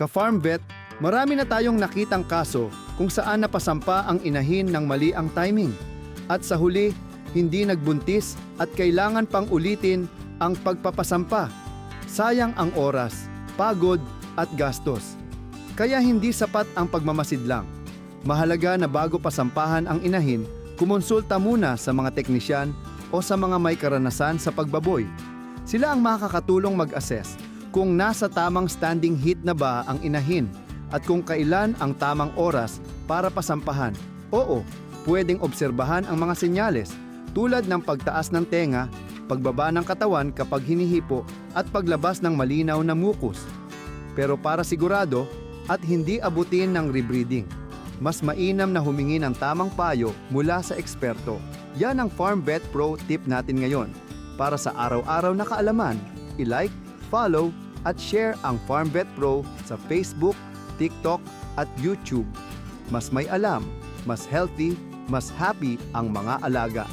Ka-farm vet, marami na tayong nakitang kaso kung saan napasampa ang inahin ng mali ang timing. At sa huli, hindi nagbuntis at kailangan pang ulitin ang pagpapasampa. Sayang ang oras, pagod at gastos. Kaya hindi sapat ang pagmamasid lang. Mahalaga na bago pasampahan ang inahin, kumonsulta muna sa mga teknisyan o sa mga may karanasan sa pagbaboy. Sila ang makakatulong mag-assess kung nasa tamang standing heat na ba ang inahin at kung kailan ang tamang oras para pasampahan. Oo, pwedeng obserbahan ang mga senyales tulad ng pagtaas ng tenga, pagbaba ng katawan kapag hinihipo at paglabas ng malinaw na mukus. Pero para sigurado at hindi abutin ng rebreeding, mas mainam na humingi ng tamang payo mula sa eksperto. Yan ang Farm Vet Pro tip natin ngayon. Para sa araw-araw na kaalaman, i-like, follow, at share ang Farm Vet Pro sa Facebook, TikTok, at YouTube. Mas may alam, mas healthy, mas happy ang mga alaga.